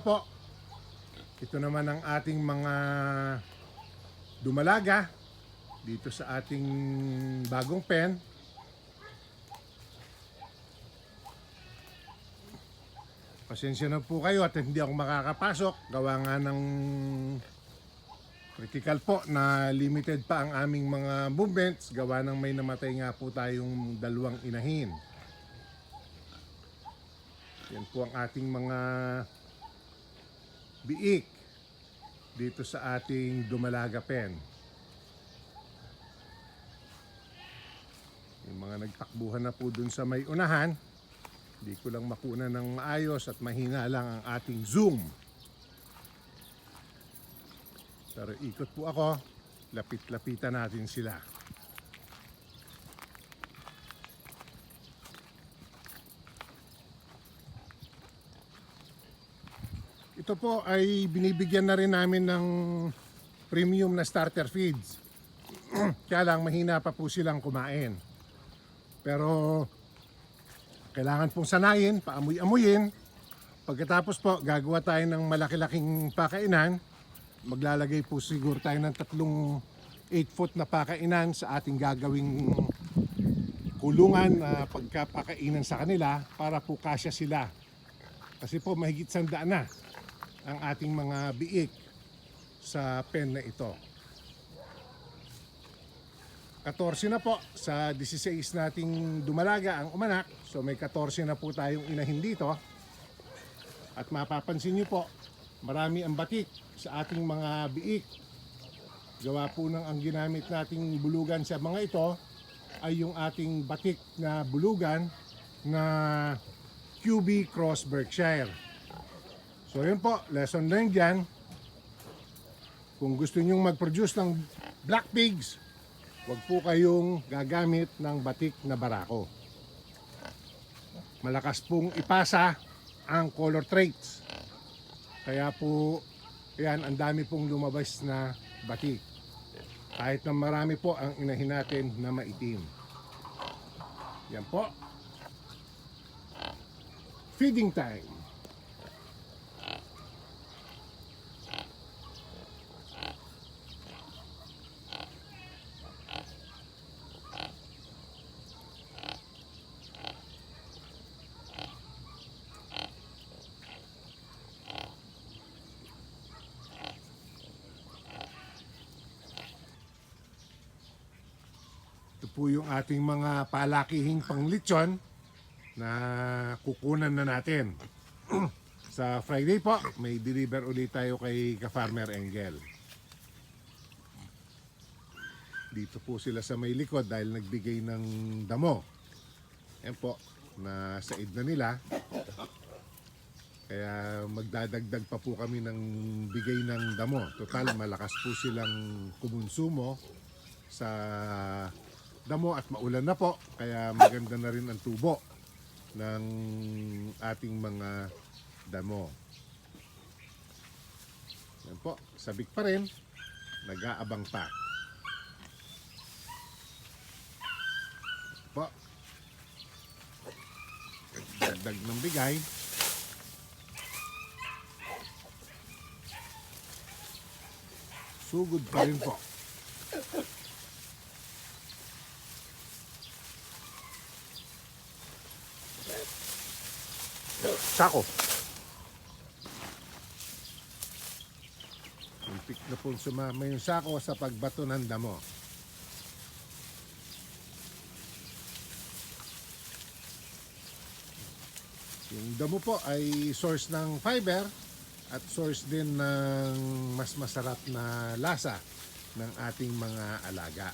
po. Ito naman ang ating mga dumalaga dito sa ating bagong pen. Pasensya na po kayo at hindi ako makakapasok. Gawa nga ng critical po na limited pa ang aming mga movements. Gawa ng may namatay nga po tayong dalawang inahin. Yan po ang ating mga biik dito sa ating Dumalaga Pen. Yung mga nagtakbuhan na po dun sa may unahan, hindi ko lang makuna ng maayos at mahina lang ang ating zoom. Pero ikot po ako, lapit-lapitan natin sila. Ito po ay binibigyan na rin namin ng premium na starter feeds. Kaya lang mahina pa po silang kumain. Pero kailangan pong sanayin, paamoy-amuyin. Pagkatapos po, gagawa tayo ng malaki-laking pakainan. Maglalagay po siguro tayo ng tatlong 8 foot na pakainan sa ating gagawing kulungan na pagkapakainan sa kanila para po kasya sila. Kasi po mahigit sandaan na ang ating mga biik sa pen na ito. 14 na po sa 16 nating dumalaga ang umanak. So may 14 na po tayong inahin dito. At mapapansin nyo po, marami ang batik sa ating mga biik. Gawa po ng ang ginamit nating bulugan sa mga ito ay yung ating batik na bulugan na QB Cross Berkshire. So yun po, lesson learned dyan. Kung gusto nyong mag-produce ng black pigs, Huwag po kayong gagamit ng batik na barako. Malakas pong ipasa ang color traits. Kaya po, yan, ang dami pong lumabas na batik. Kahit na marami po ang inahin natin na maitim. Yan po. Feeding time. Ito po yung ating mga palakihing panglitsyon na kukunan na natin. Sa Friday po, may deliver ulit tayo kay ka-Farmer Engel. Dito po sila sa may likod dahil nagbigay ng damo. Yan po, na said na nila. Kaya magdadagdag pa po kami ng bigay ng damo. Total, malakas po silang kumonsumo sa damo at maulan na po. Kaya maganda na rin ang tubo ng ating mga damo. Yan po, sabik pa rin. Nag-aabang pa. Po. Dagdag ng bigay. Sugod pa rin po. Sako. Impik na po sumama yung sako sa pagbato ng damo. Yung damo po ay source ng fiber at source din ng mas masarap na lasa ng ating mga alaga.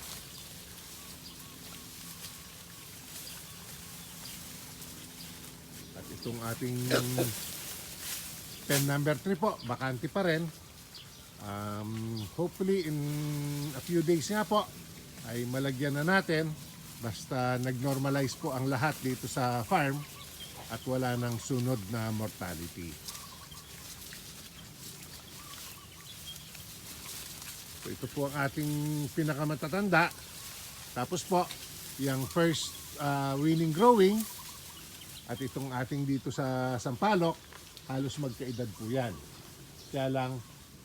Itong ating pen number 3 po, bakante pa rin. Um, hopefully in a few days nga po ay malagyan na natin basta nag-normalize po ang lahat dito sa farm at wala nang sunod na mortality. So ito po ang ating pinakamatatanda. Tapos po, yung first uh, winning growing at itong ating dito sa Sampalok halos magkaedad po yan. Kaya lang,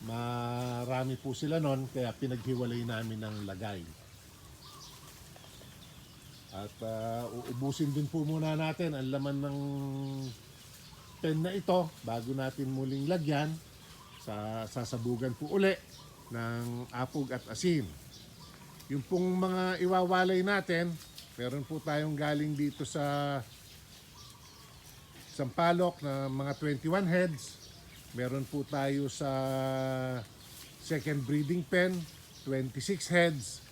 marami po sila nun, kaya pinaghiwalay namin ng lagay. At ah, uubusin din po muna natin ang laman ng pen na ito bago natin muling lagyan sa sasabugan po uli ng apog at asin. Yung pong mga iwawalay natin, meron po tayong galing dito sa Sampalok na mga 21 heads. Meron po tayo sa second breeding pen, 26 heads.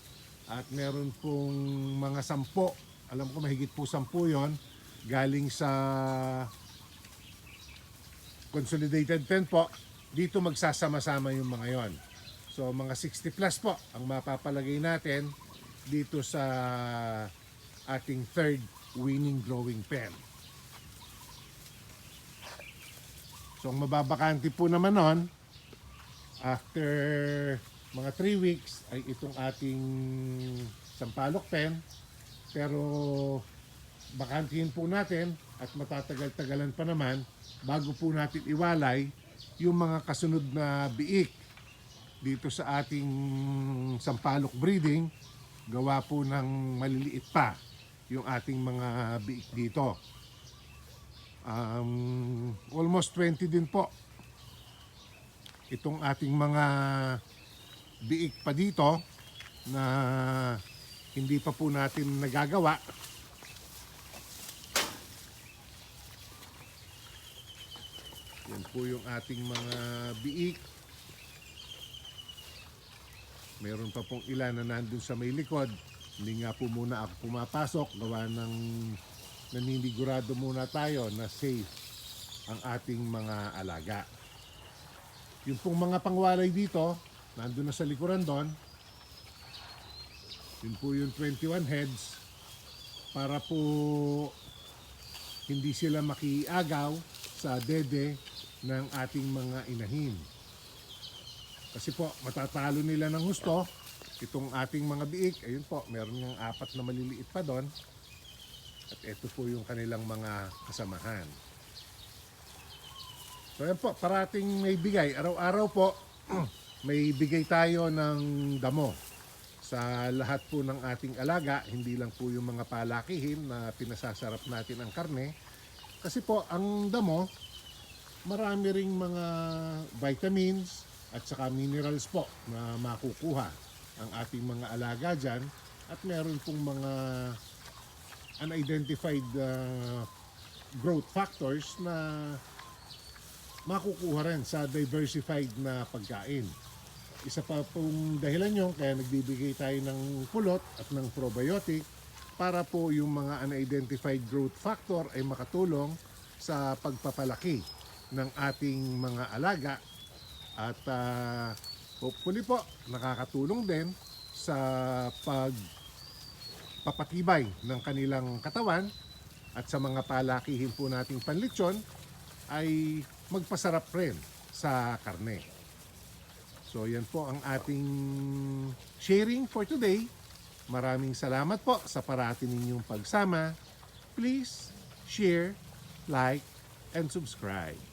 At meron pong mga sampo, alam ko mahigit po sampu yon galing sa consolidated pen po. Dito magsasama-sama yung mga yon. So mga 60 plus po ang mapapalagay natin dito sa ating third winning drawing pen. So ang mababakante po naman nun, after mga 3 weeks ay itong ating sampalok pen. Pero bakantihin po natin at matatagal-tagalan pa naman bago po natin iwalay yung mga kasunod na biik dito sa ating sampalok breeding gawa po ng maliliit pa yung ating mga biik dito. Um, almost 20 din po itong ating mga biik pa dito na hindi pa po natin nagagawa. Yan po yung ating mga biik. Meron pa pong ilan na nandun sa may likod. Hindi nga po muna ako pumapasok. Gawa ng naninigurado muna tayo na safe ang ating mga alaga. Yung pong mga pangwalay dito, nandun na sa likuran doon. Yun po yung 21 heads para po hindi sila makiagaw sa dede ng ating mga inahin. Kasi po, matatalo nila ng husto itong ating mga biik. Ayun po, meron ng apat na maliliit pa doon. At ito po yung kanilang mga kasamahan. So yan po, parating may bigay. Araw-araw po, may bigay tayo ng damo sa lahat po ng ating alaga. Hindi lang po yung mga palakihin na pinasasarap natin ang karne. Kasi po, ang damo, marami ring mga vitamins at saka minerals po na makukuha ang ating mga alaga dyan. At meron pong mga unidentified uh, growth factors na makukuha rin sa diversified na pagkain. Isa pa pong dahilan yun kaya nagbibigay tayo ng pulot at ng probiotic para po yung mga unidentified growth factor ay makatulong sa pagpapalaki ng ating mga alaga at ah, hopefully po nakakatulong din sa pag papatibay ng kanilang katawan at sa mga palakihin po nating panlitsyon ay magpasarap rin sa karne. So yan po ang ating sharing for today. Maraming salamat po sa parati ninyong pagsama. Please share, like, and subscribe.